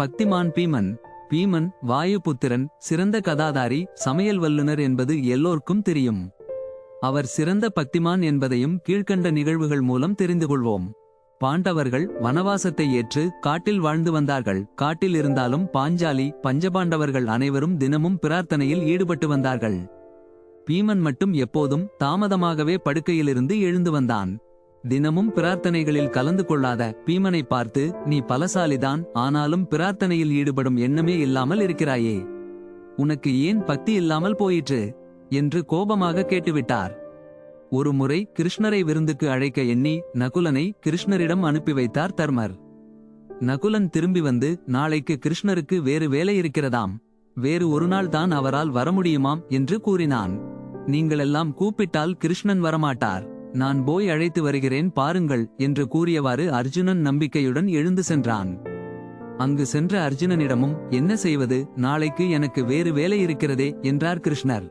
பக்திமான் பீமன் பீமன் வாயுபுத்திரன் சிறந்த கதாதாரி சமையல் வல்லுனர் என்பது எல்லோருக்கும் தெரியும். அவர் சிறந்த பக்திமான் என்பதையும் கீழ்க்கண்ட நிகழ்வுகள் மூலம் தெரிந்து கொள்வோம். பாண்டவர்கள் வனவாசத்தை ஏற்று காட்டில் வாழ்ந்து வந்தார்கள். காட்டில் இருந்தாலும் பாஞ்சாலி பஞ்சபாண்டவர்கள் அனைவரும் தினமும் பிரார்த்தனையில் ஈடுபட்டு வந்தார்கள். பீமன் மட்டும் எப்போதும் தாமதமாகவே படுக்கையிலிருந்து எழுந்து வந்தான். தினமும் பிரார்த்தனைகளில் கலந்து கொள்ளாத பீமனை பார்த்து நீ பலசாலிதான் ஆனாலும் பிரார்த்தனையில் ஈடுபடும் எண்ணமே இல்லாமல் இருக்கிறாயே. உனக்கு ஏன் பக்தி இல்லாமல் போயிற்று என்று கோபமாக கேட்டுவிட்டார். ஒரு முறை கிருஷ்ணரை விருந்துக்கு அழைக்க எண்ணி நகுலனை கிருஷ்ணரிடம் அனுப்பி வைத்தார் தர்மர். நகுலன் திரும்பி வந்து நாளைக்கு கிருஷ்ணருக்கு வேறு வேலை இருக்கிறதாம். வேறு ஒரு நாள் தான் அவரால் வர முடியுமாம் என்று கூறினான். நீங்களெல்லாம் கூப்பிட்டால் கிருஷ்ணன் வரமாட்டார். நான் போய் அழைத்து வருகிறேன் பாருங்கள் என்று கூறியவாறு அர்ஜுனன் நம்பிக்கையுடன் எழுந்து சென்றான். அங்கு சென்ற அர்ஜுனனிடமும் என்ன செய்வது? நாளைக்கு எனக்கு வேறு வேலை இருக்கிறதே என்றார் கிருஷ்ணர்.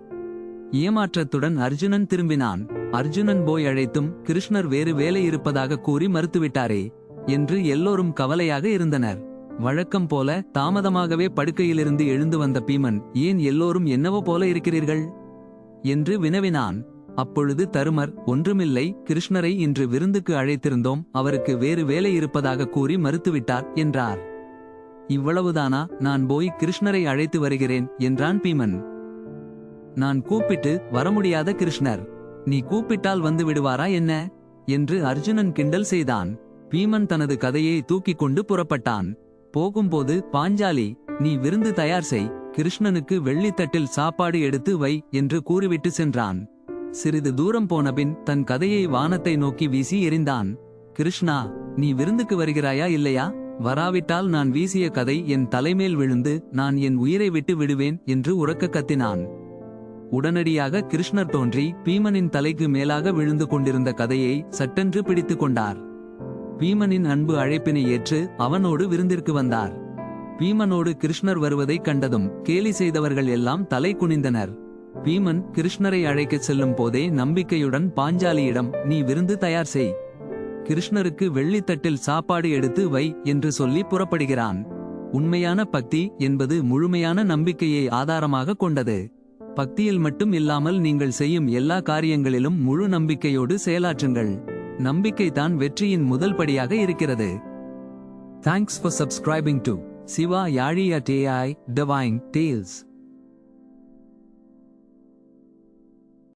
ஏமாற்றத்துடன் அர்ஜுனன் திரும்பினான். அர்ஜுனன் போய் அழைத்தும் கிருஷ்ணர் வேறு வேலை இருப்பதாக கூறி மறுத்துவிட்டாரே என்று எல்லோரும் கவலையாக இருந்தனர். வழக்கம் போல தாமதமாகவே படுக்கையிலிருந்து எழுந்து வந்த பீமன் ஏன் எல்லோரும் என்னவோ போல இருக்கிறீர்கள்? என்று வினவினான். அப்பொழுது தருமர் ஒன்றுமில்லை கிருஷ்ணரை இன்று விருந்துக்கு அழைத்திருந்தோம் அவருக்கு வேறு வேலை இருப்பதாக கூறி மறுத்துவிட்டார் என்றார். இவ்வளவுதானா? நான் போய் கிருஷ்ணரை அழைத்து வருகிறேன் என்றான் பீமன். நான் கூப்பிட்டு வர முடியாத கிருஷ்ணர் நீ கூப்பிட்டால் வந்து விடுவாரா என்ன? என்று அர்ஜுனன் கிண்டல் செய்தான். பீமன் தனது கதையை தூக்கிக் கொண்டு புறப்பட்டான். போகும்போது பாஞ்சாலி நீ விருந்து தயார் செய் கிருஷ்ணனுக்கு வெள்ளித்தட்டில் சாப்பாடு எடுத்து வை என்று கூறிவிட்டு சென்றான். சிறிது தூரம் போனபின் தன் கதையை வானத்தை நோக்கி வீசி எறிந்தான். கிருஷ்ணா நீ விருந்துக்கு வருகிறாயா இல்லையா? வராவிட்டால் நான் வீசிய கதை என் தலைமேல் விழுந்து நான் என் உயிரை விட்டு விடுவேன் என்று உறக்க கத்தினான். உடனடியாக கிருஷ்ணர் தோன்றி பீமனின் தலைக்கு மேலாக விழுந்து கொண்டிருந்த கதையை சட்டென்று பிடித்துக் கொண்டார். பீமனின் அன்பு அழைப்பினை ஏற்று அவனோடு விருந்திற்கு வந்தார். பீமனோடு கிருஷ்ணர் வருவதைக் கண்டதும் கேலி செய்தவர்கள் எல்லாம் தலை குனிந்தனர். பீமன் கிருஷ்ணரை அழைக்கச் செல்லும் போதே நம்பிக்கையுடன் பாஞ்சாலியிடம் நீ விருந்து தயார் செய். கிருஷ்ணருக்கு வெள்ளித்தட்டில் சாப்பாடு எடுத்து வை என்று சொல்லி புறப்படுகிறான். உண்மையான பக்தி என்பது முழுமையான நம்பிக்கையை ஆதாரமாக கொண்டது. பக்தியில் மட்டும் இல்லாமல் நீங்கள் செய்யும் எல்லா காரியங்களிலும் முழு நம்பிக்கையோடு செயலாற்றுங்கள். நம்பிக்கை தான் வெற்றியின் முதல் படியாக இருக்கிறது. Thanks for subscribing to Siva Yazhi at AI tales